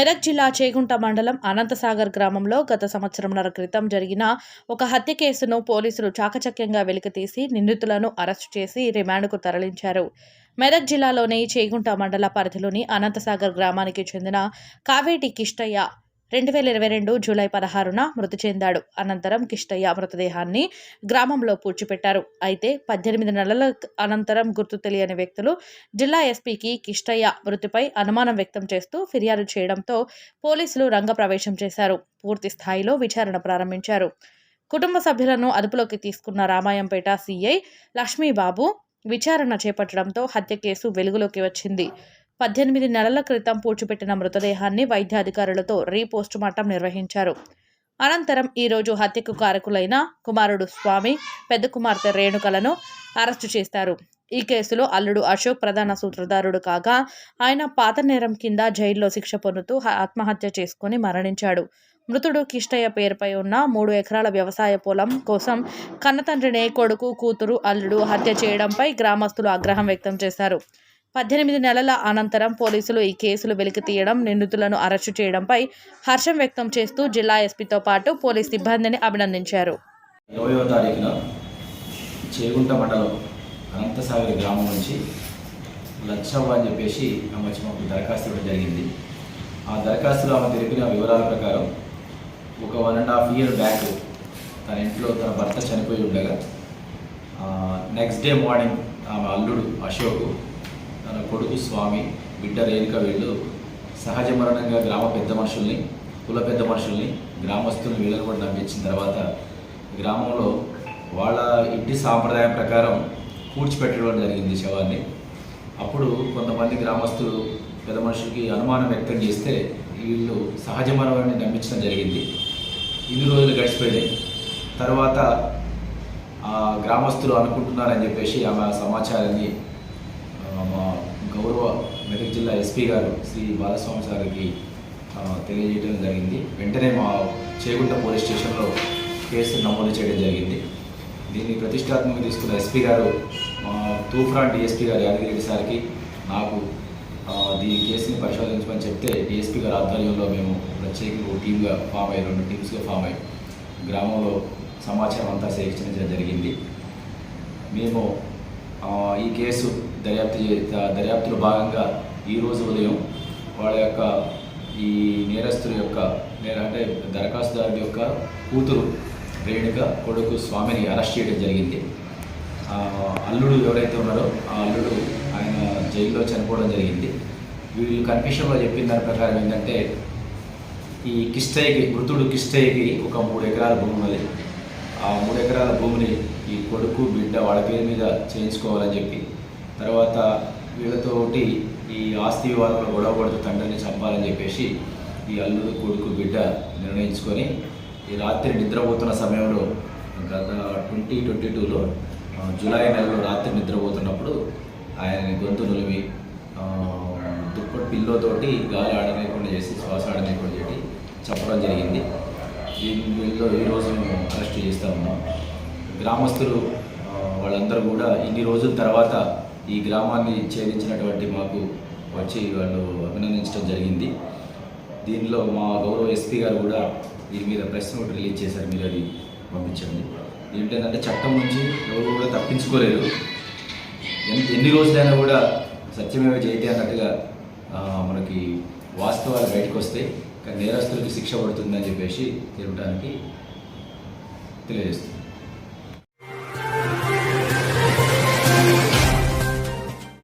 మెదక్ జిల్లా చేగుంట మండలం అనంతసాగర్ గ్రామంలో గత సంవత్సరంన్నర క్రితం జరిగిన ఒక హత్య కేసును పోలీసులు చాకచక్యంగా వెలికితీసి నిందితులను అరెస్టు చేసి రిమాండ్కు తరలించారు. మెదక్ జిల్లాలోని చేగుంట మండల పరిధిలోని అనంతసాగర్ గ్రామానికి చెందిన కావేటి కిష్టయ్య రెండు వేల ఇరవై రెండు జూలై పదహారున మృతి చెందాడు. అనంతరం కిష్టయ్య మృతదేహాన్ని గ్రామంలో పూడ్చిపెట్టారు. అయితే పద్దెనిమిది నెలల అనంతరం గుర్తు తెలియని వ్యక్తులు జిల్లా ఎస్పీకి కిష్టయ్య మృతిపై అనుమానం వ్యక్తం చేస్తూ ఫిర్యాదు చేయడంతో పోలీసులు రంగప్రవేశం చేశారు. పూర్తి స్థాయిలో విచారణ ప్రారంభించారు. కుటుంబ సభ్యులను అదుపులోకి తీసుకున్న రామాయంపేట సీఐ లక్ష్మీబాబు విచారణ చేపట్టడంతో హత్య కేసు వెలుగులోకి వచ్చింది. పద్దెనిమిది నెలల క్రితం పూడ్చిపెట్టిన మృతదేహాన్ని వైద్యాధికారులతో రీపోస్టుమార్టం నిర్వహించారు. అనంతరం ఈరోజు హత్యకు కారకులైన కుమారుడు స్వామి పెద్ద కుమార్తె రేణుకలను అరెస్టు చేస్తారు ఈ కేసులో అల్లుడు అశోక్ ప్రధాన సూత్రధారుడు కాగా ఆయన పాత నేరం కింద జైల్లో శిక్ష పొందుతూ ఆత్మహత్య చేసుకుని మరణించాడు. మృతుడు కిష్టయ్య పేరుపై ఉన్న మూడు ఎకరాల వ్యవసాయ పొలం కోసం కన్నతండ్రినే కొడుకు కూతురు అల్లుడు హత్య చేయడంపై గ్రామస్తులు ఆగ్రహం వ్యక్తం చేశారు. పద్దెనిమిది నెలల అనంతరం పోలీసులు ఈ కేసులు వెలికి తీయడం నిందితులను అరెస్టు చేయడంపై హర్షం వ్యక్తం చేస్తూ జిల్లా ఎస్పీతో పాటు పోలీస్ సిబ్బందిని అభినందించారు. ఇరవయో తారీఖున చేగుంట మండలం అనంతసాగర్ గ్రామం నుంచి లచ్చవ్వ అని చెప్పేసి ఆమె వచ్చి మాకు దరఖాస్తు ఇవ్వడం జరిగింది. ఆ దరఖాస్తులో ఆమె తెలిపిన వివరాల ప్రకారం ఒక one and half year back తన ఇంట్లో తన భర్త చనిపోయి ఉండగా నెక్స్ట్ డే మార్నింగ్ ఆమె అల్లుడు అశోక్ తన కొడుకు స్వామి బిడ్డ రేణుక వీళ్ళు సహజ మరణంగా గ్రామ పెద్ద మనుషుల్ని కుల పెద్ద మనుషుల్ని గ్రామస్తుల్ని వీళ్ళని కూడా నమ్మించిన తర్వాత గ్రామంలో వాళ్ళ ఇంటి సాంప్రదాయం ప్రకారం కూర్చిపెట్టడం జరిగింది శవాన్ని. అప్పుడు కొంతమంది గ్రామస్తులు పెద్ద మనుషులకి అనుమానం వ్యక్తం చేస్తే వీళ్ళు సహజ మరణాన్ని నమ్మించడం జరిగింది. ఇన్ని రోజులు గడిచిపోయినాయి. తర్వాత ఆ గ్రామస్తులు అనుకుంటున్నారని చెప్పేసి ఆమె సమాచారాన్ని మా గౌరవ మెదక్ జిల్లా ఎస్పీ గారు శ్రీ బాలస్వామి సార్కి తెలియజేయడం జరిగింది. వెంటనే మా చేగుంట పోలీస్ స్టేషన్లో కేసు నమోదు చేయడం జరిగింది. దీన్ని ప్రతిష్టాత్మక తీసుకున్న ఎస్పీ గారు మా తూఫ్రాన్ డిఎస్పీ గారు యాదగిరెడ్డి సార్కి నాకు దీని కేసుని పరిశోధించమని చెప్తే డిఎస్పీ గారి ఆధ్వర్యంలో మేము ప్రత్యేకంగా ఒక టీమ్గా ఫామ్ అయ్యి రెండు టీమ్స్గా ఫామ్ అయ్యి గ్రామంలో సమాచారం అంతా సేకరించడం జరిగింది. మేము ఈ కేసు దర్యాప్తు చే- దర్యాప్తులో భాగంగా ఈరోజు ఉదయం వాళ్ళ యొక్క ఈ నేరస్తుల యొక్క నేర అంటే దరఖాస్తుదారుడి యొక్క కూతురు రేణుక కొడుకు స్వామిని అరెస్ట్ చేయడం జరిగింది. అల్లుడు ఎవరైతే ఉన్నారో ఆ అల్లుడు ఆయన జైల్లో చనిపోవడం జరిగింది. వీళ్ళు కన్ఫ్యూషన్లో చెప్పిన దాని ప్రకారం ఏంటంటే ఈ కిష్టయ్యకి మృతుడు కిష్టయ్యకి ఒక మూడు ఎకరాల భూమి ఉన్నది. ఆ మూడు ఎకరాల భూమిని ఈ కొడుకు బిడ్డ వాళ్ళ పేరు మీద చేయించుకోవాలని చెప్పి తర్వాత వీళ్ళతోటి ఈ ఆస్తి వివాదంలో గొడవ పడుతూ తండ్రిని చంపాలని చెప్పేసి ఈ అల్లుడు కొడుకు బిడ్డ నిర్ణయించుకొని ఈ రాత్రి నిద్రపోతున్న సమయంలో గత ట్వంటీ ట్వంటీ టూలో జూలై నెలలో రాత్రి నిద్రపోతున్నప్పుడు ఆయన గొంతు నులిమి దుప్పటి పిల్లోతోటి గాలి ఆడలేకుండా చేసి శ్వాస ఆడలేకుండా చేసి చెప్పడం జరిగింది. దీనిలో ఈరోజు మేము అరెస్ట్ చేస్తూ ఉన్నాం. గ్రామస్తులు వాళ్ళందరూ కూడా ఇన్ని రోజుల తర్వాత ఈ గ్రామాన్ని ఛేదించినటువంటి మాకు వచ్చి వాళ్ళు అభినందించడం జరిగింది. దీనిలో మా గౌరవ ఎస్పీ గారు కూడా దీని మీద ప్రెస్ నోట్ రిలీజ్ చేశారు. మీరు అది పంపించండి. దీంట్లో ఏంటంటే చట్టం నుంచి ఎవరు కూడా తప్పించుకోలేరు. ఎన్ని రోజులైనా కూడా సత్యమేవ జయతే అన్నట్టుగా మనకి వాస్తవాలు బయటకు వస్తే కానీ నేరస్తులకి శిక్ష పడుతుందని చెప్పేసి తెలియడానికి తెలియజేస్తుంది